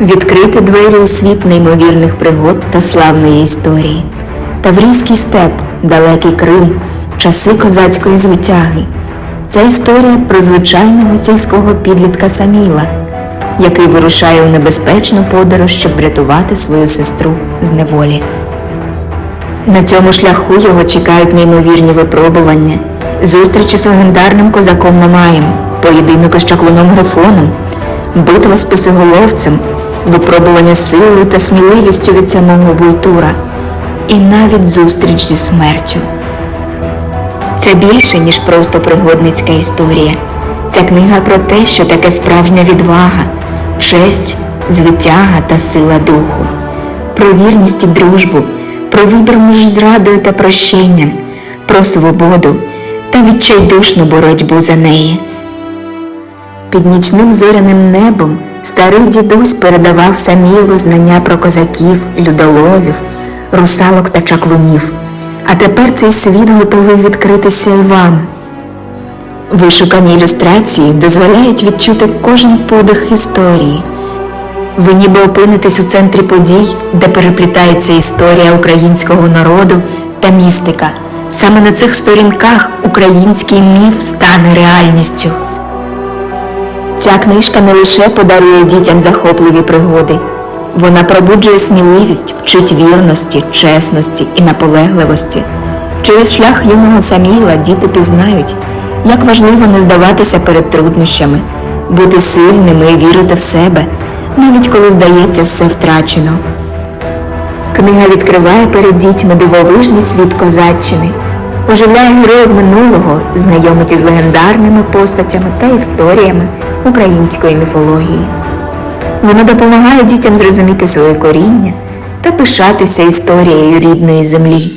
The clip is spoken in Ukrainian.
відкрити двері у світ неймовірних пригод та славної історії. Таврійський степ, далекий Крим, часи козацької звитяги. Це історія про звичайного сільського підлітка Саміла, який вирушає у небезпечну подорож, щоб врятувати свою сестру з неволі. На цьому шляху його чекають неймовірні випробування, зустрічі з легендарним козаком Мамаєм, поєдинок із чаклуном Грифоном, битва з писиголовцем, випробування силою та сміливістю від самого Буйтура і навіть зустріч зі смертю. Це більше, ніж просто пригодницька історія. Ця книга про те, що таке справжня відвага, честь, звитяга та сила духу, про вірність і дружбу, про вибір між зрадою та прощенням, про свободу та відчайдушну боротьбу за неї. Під нічним зоряним небом старий дідусь передавав Самілу знання про козаків, людоловів, русалок та чаклунів. А тепер цей світ готовий відкритися і вам. Вишукані ілюстрації дозволяють відчути кожен подих історії. Ви ніби опинитесь у центрі подій, де переплітається історія українського народу та містика. Саме на цих сторінках український міф стане реальністю. Ця книжка не лише подарує дітям захопливі пригоди, вона пробуджує сміливість, вчить вірності, чесності і наполегливості. Через шлях юного Саміла діти пізнають, як важливо не здаватися перед труднощами, бути сильними і вірити в себе, навіть коли здається все втрачено. Книга відкриває перед дітьми дивовижний світ козаччини, оживляє героїв минулого, знайомить із легендарними постатями та історіями української міфології. Вона допомагає дітям зрозуміти своє коріння та пишатися історією рідної землі.